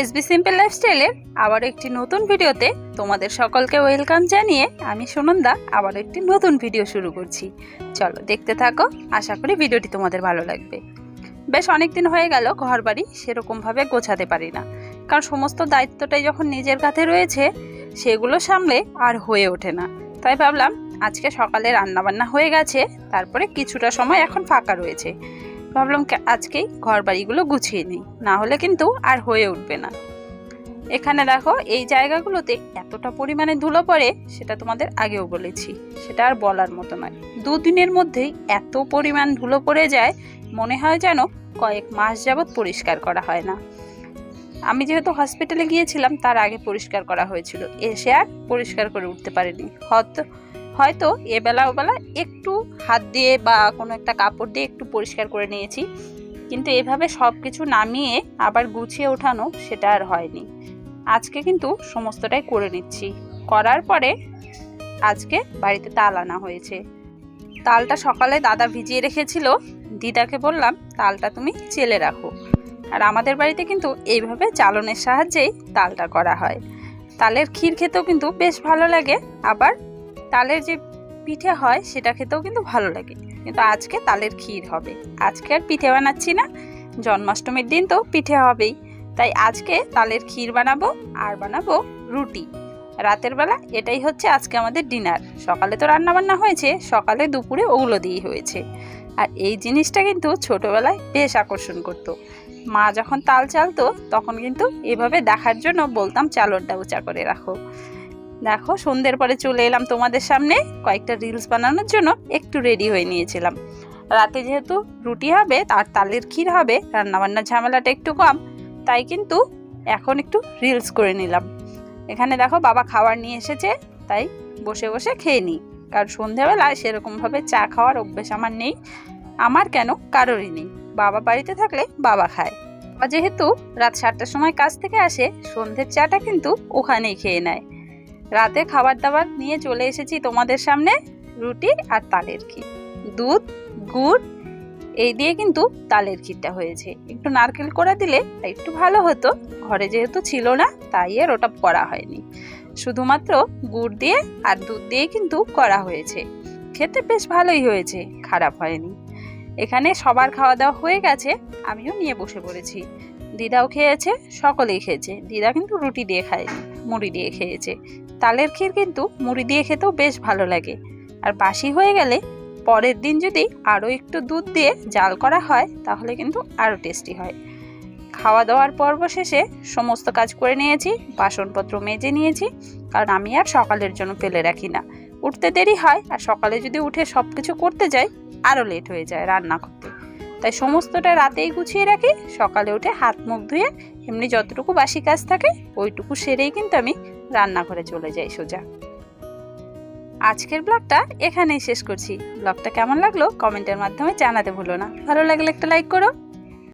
SB simple লাইফস্টাইলের আবার একটি নতুন ভিডিওতে তোমাদের সকলকে ওয়েলকাম জানিয়ে আমি সুনন্দা, আবার একটি নতুন ভিডিও শুরু করছি। চলো দেখতে থাকো, আশা করি ভিডিওটি তোমাদের ভালো লাগবে। বেশ অনেক দিন হয়ে গেল ঘর বাড়ি সেরকমভাবে গোছাতে পারি না। কারণ সমস্ত দায়িত্বটাই যখন নিজের কাছে রয়েছে, সেগুলো সামলে আর হয়ে ওঠে না। তাই ভাবলাম, আজকে সকালে রান্নাবান্না হয়ে গেছে, তারপরে কিছুটা সময় এখন ফাঁকা রয়েছে। ভাবলাম আজকেই ঘর বাড়িগুলো গুছিয়ে নিই। না হলে কিন্তু আর হয়ে উঠবে না। এখানে দেখো, এই জায়গাগুলোতে এতটা পরিমাণে ধুলো পড়ে, সেটা তোমাদের আগেও বলেছি। সেটা আর বলার মতো নয়। দুদিনের মধ্যেই এত পরিমাণ ধুলো পড়ে যায়, মনে হয় যেন কয়েক মাস যাবৎ পরিষ্কার করা হয় না। আমি যেহেতু হসপিটালে গিয়েছিলাম, তার আগে পরিষ্কার করা হয়েছিল। এসে আর পরিষ্কার করে উঠতে পারিনি। হয়তো হয়তো এবেলা ওবেলা একটু হাত দিয়ে বা কোনো একটা কাপড় দিয়ে একটু পরিষ্কার করে নিয়েছি। কিন্তু এভাবে সব কিছু নামিয়ে আবার গুছিয়ে ওঠানো সেটা আর হয়নি। আজকে কিন্তু সমস্তটাই করে নিচ্ছি। করার পরে আজকে বাড়িতে তাল আনা হয়েছে। তালটা সকালে দাদা ভিজিয়ে রেখেছিল। দিদাকে বললাম, তালটা তুমি চেলে রাখো। আর আমাদের বাড়িতে কিন্তু এইভাবে চালনের সাহায্যেই তালটা করা হয়। তালের ক্ষীর খেতেও কিন্তু বেশ ভালো লাগে। আবার তালের যে পিঠে হয়, সেটা খেতেও কিন্তু ভালো লাগে। কিন্তু আজকে তালের ক্ষীর হবে। আজকে আর পিঠে বানাচ্ছি না। জন্মাষ্টমীর দিন তো পিঠে হবেই। তাই আজকে তালের ক্ষীর বানাবো, আর বানাবো রুটি। রাতের বেলা এটাই হচ্ছে আজকে আমাদের ডিনার। সকালে তো রান্না বান্না হয়েছে, সকালে দুপুরে ওগুলো দিয়েই হয়েছে। আর এই জিনিসটা কিন্তু ছোটোবেলায় বেশ আকর্ষণ করতো। মা যখন তাল চালতো, তখন কিন্তু এভাবে দেখার জন্য বলতাম চালনটা উঁচা করে রাখো। দেখো, সন্ধ্যের পরে চলে এলাম তোমাদের সামনে। কয়েকটা রিলস বানানোর জন্য একটু রেডি হয়ে নিয়েছিলাম। রাতে যেহেতু রুটি হবে, তার তালের ক্ষীর হবে, রান্নাবান্নার ঝামেলাটা একটু কম, তাই কিন্তু এখন একটু রিলস করে নিলাম। এখানে দেখো, বাবা খাবার নিয়ে এসেছে, তাই বসে বসে খেয়ে নিই। কারণ সন্ধ্যাবেলায় সেরকমভাবে চা খাওয়ার অভ্যেস আমার নেই। আমার কেন? কারোরই নেই। বাবা বাড়িতে থাকলে বাবা খায়। যেহেতু রাত সাতটার সময় কাজ থেকে আসে, সন্ধ্যের চাটা কিন্তু ওখানেই খেয়ে নেয়। রাতে খাবার দাবার নিয়ে চলে এসেছি তোমাদের সামনে, রুটি আর তালের ক্ষীর। দুধ, গুড়, এই দিয়ে কিন্তু তালের ক্ষীরটা হয়েছে। একটু নারকেল করে দিলে একটু ভালো হতো। ঘরে যেহেতু ছিল না, তাই আর ওটা করা হয়নি। শুধুমাত্র গুড় দিয়ে আর দুধ দিয়ে কিন্তু করা হয়েছে। খেতে বেশ ভালোই হয়েছে, খারাপ হয়নি। এখানে সবার খাওয়া দাওয়া হয়ে গেছে, আমিও নিয়ে বসে পড়েছি। দিদাও খেয়েছে, সকলেই খেয়েছে। দিদা কিন্তু রুটি দিয়ে খায়নি, মুড়ি দিয়ে খেয়েছে। তালের ক্ষীর কিন্তু মুড়ি দিয়ে খেতেও বেশ ভালো লাগে। আর বাসি হয়ে গেলে পরের দিন যদি আরও একটু দুধ দিয়ে জাল করা হয়, তাহলে কিন্তু আরও টেস্টি হয়। খাওয়া দাওয়ার পর্ব শেষে সমস্ত কাজ করে নিয়েছি, বাসনপত্র মেজে নিয়েছি, কারণ আমি আর সকালের জন্য ফেলে রাখি না। উঠতে দেরি হয়, আর সকালে যদি উঠে সব কিছু করতে যাই, আরও লেট হয়ে যায় রান্না করতে। তাই সমস্তটা রাতেই গুছিয়ে রাখি, সকালে উঠে হাত মুখ ধুয়ে এমনি যতটুকু বাসি কাজ থাকে, ওইটুকু সেরেই কিন্তু আমি রান্নাঘরে চলে যাই সোজা। আজকের ব্লগটা এখানেই শেষ করছি। ব্লগটা কেমন লাগল কমেন্টের মাধ্যমে জানাতে ভুলো না। ভালো লাগলে একটা লাইক করো।